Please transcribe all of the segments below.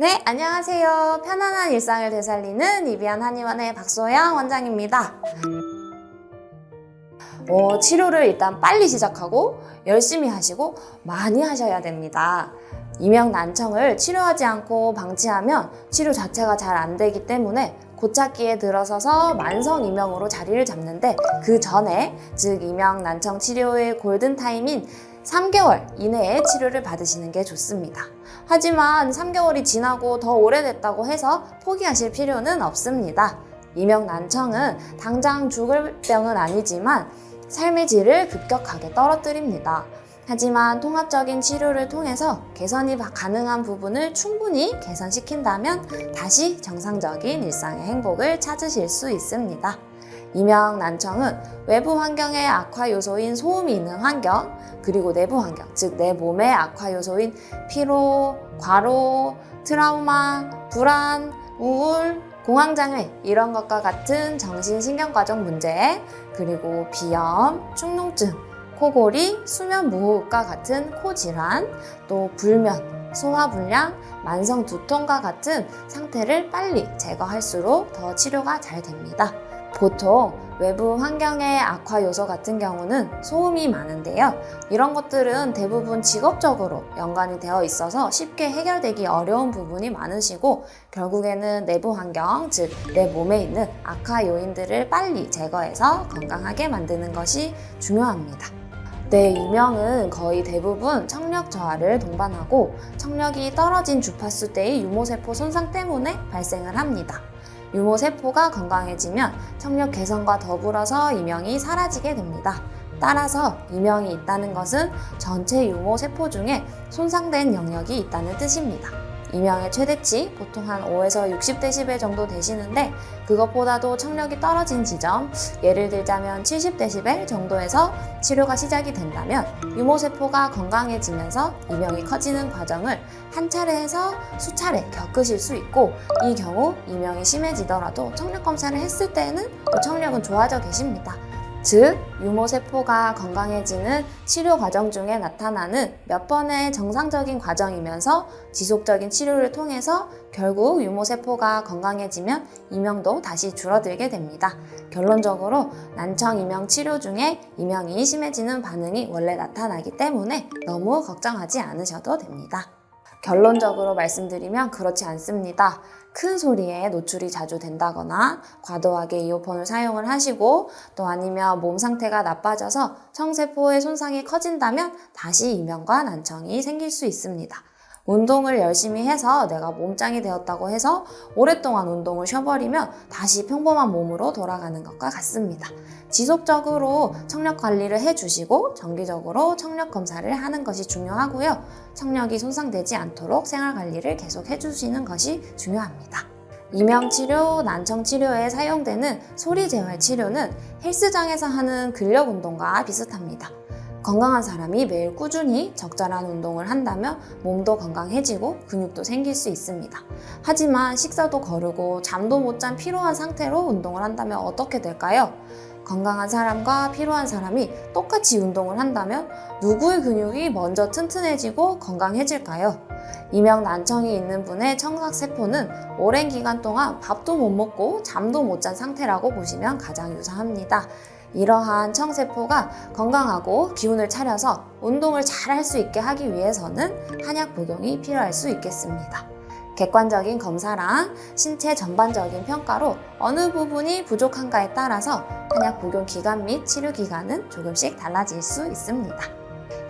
네, 안녕하세요. 편안한 일상을 되살리는 이비안 한의원의 박소영 원장입니다. 어, 치료를 일단 빨리 시작하고 열심히 하시고 많이 하셔야 됩니다. 이명 난청을 치료하지 않고 방치하면 치료 자체가 잘 안 되기 때문에 고착기에 들어서서 만성 이명으로 자리를 잡는데 그 전에 즉 이명 난청 치료의 골든 타임인 3개월 이내에 치료를 받으시는 게 좋습니다. 하지만 3개월이 지나고 더 오래됐다고 해서 포기하실 필요는 없습니다. 이명 난청은 당장 죽을 병은 아니지만 삶의 질을 급격하게 떨어뜨립니다. 하지만 통합적인 치료를 통해서 개선이 가능한 부분을 충분히 개선시킨다면 다시 정상적인 일상의 행복을 찾으실 수 있습니다. 이명 난청은 외부 환경의 악화 요소인 소음이 있는 환경, 그리고 내부 환경, 즉 내 몸의 악화 요소인 피로, 과로, 트라우마, 불안, 우울, 공황장애 이런 것과 같은 정신신경과적 문제, 그리고 비염, 축농증, 코골이, 수면 무호흡과 같은 코 질환, 또 불면, 소화불량, 만성 두통과 같은 상태를 빨리 제거할수록 더 치료가 잘 됩니다. 보통 외부 환경의 악화 요소 같은 경우는 소음이 많은데요. 이런 것들은 대부분 직업적으로 연관이 되어 있어서 쉽게 해결되기 어려운 부분이 많으시고 결국에는 내부 환경, 즉 내 몸에 있는 악화 요인들을 빨리 제거해서 건강하게 만드는 것이 중요합니다. 네, 이명은 거의 대부분 청력 저하를 동반하고 청력이 떨어진 주파수 대의 유모세포 손상 때문에 발생을 합니다. 유모세포가 건강해지면 청력 개선과 더불어서 이명이 사라지게 됩니다. 따라서 이명이 있다는 것은 전체 유모세포 중에 손상된 영역이 있다는 뜻입니다. 이명의 최대치 보통 한 5에서 60dB 정도 되시는데 그것보다도 청력이 떨어진 지점 예를 들자면 70dB 정도에서 치료가 시작이 된다면 유모세포가 건강해지면서 이명이 커지는 과정을 한 차례에서 수차례 겪으실 수 있고 이 경우 이명이 심해지더라도 청력 검사를 했을 때에는 또 청력은 좋아져 계십니다. 즉, 유모세포가 건강해지는 치료 과정 중에 나타나는 몇 번의 정상적인 과정이면서 지속적인 치료를 통해서 결국 유모세포가 건강해지면 이명도 다시 줄어들게 됩니다. 결론적으로 난청 이명 치료 중에 이명이 심해지는 반응이 원래 나타나기 때문에 너무 걱정하지 않으셔도 됩니다. 결론적으로 말씀드리면 그렇지 않습니다. 큰 소리에 노출이 자주 된다거나 과도하게 이어폰을 사용을 하시고 또 아니면 몸 상태가 나빠져서 청세포의 손상이 커진다면 다시 이명과 난청이 생길 수 있습니다. 운동을 열심히 해서 내가 몸짱이 되었다고 해서 오랫동안 운동을 쉬어버리면 다시 평범한 몸으로 돌아가는 것과 같습니다. 지속적으로 청력 관리를 해주시고 정기적으로 청력 검사를 하는 것이 중요하고요. 청력이 손상되지 않도록 생활 관리를 계속 해주시는 것이 중요합니다. 이명 치료, 난청 치료에 사용되는 소리 재활 치료는 헬스장에서 하는 근력 운동과 비슷합니다. 건강한 사람이 매일 꾸준히 적절한 운동을 한다면 몸도 건강해지고 근육도 생길 수 있습니다. 하지만 식사도 거르고 잠도 못 잔 피로한 상태로 운동을 한다면 어떻게 될까요? 건강한 사람과 피로한 사람이 똑같이 운동을 한다면 누구의 근육이 먼저 튼튼해지고 건강해질까요? 이명 난청이 있는 분의 청각세포는 오랜 기간 동안 밥도 못 먹고 잠도 못 잔 상태라고 보시면 가장 유사합니다. 이러한 청세포가 건강하고 기운을 차려서 운동을 잘 할 수 있게 하기 위해서는 한약 복용이 필요할 수 있겠습니다. 객관적인 검사랑 신체 전반적인 평가로 어느 부분이 부족한가에 따라서 한약 복용 기간 및 치료 기간은 조금씩 달라질 수 있습니다.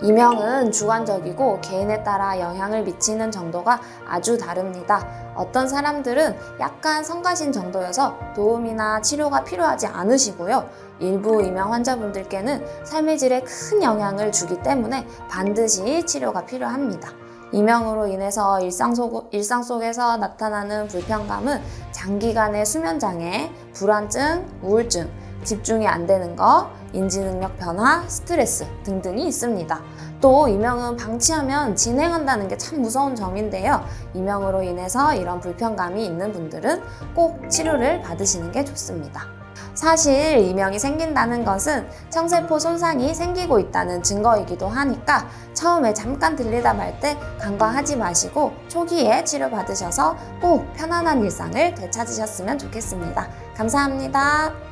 이명은 주관적이고 개인에 따라 영향을 미치는 정도가 아주 다릅니다. 어떤 사람들은 약간 성가신 정도여서 도움이나 치료가 필요하지 않으시고요. 일부 이명 환자분들께는 삶의 질에 큰 영향을 주기 때문에 반드시 치료가 필요합니다. 이명으로 인해서 일상, 속, 일상 속에서 나타나는 불편감은 장기간의 수면장애, 불안증, 우울증, 집중이 안 되는 것, 인지능력 변화, 스트레스 등등이 있습니다. 또 이명은 방치하면 진행한다는 게 참 무서운 점인데요. 이명으로 인해서 이런 불편감이 있는 분들은 꼭 치료를 받으시는 게 좋습니다. 사실 이명이 생긴다는 것은 청세포 손상이 생기고 있다는 증거이기도 하니까 처음에 잠깐 들리다 말 때 간과하지 마시고 초기에 치료받으셔서 꼭 편안한 일상을 되찾으셨으면 좋겠습니다. 감사합니다.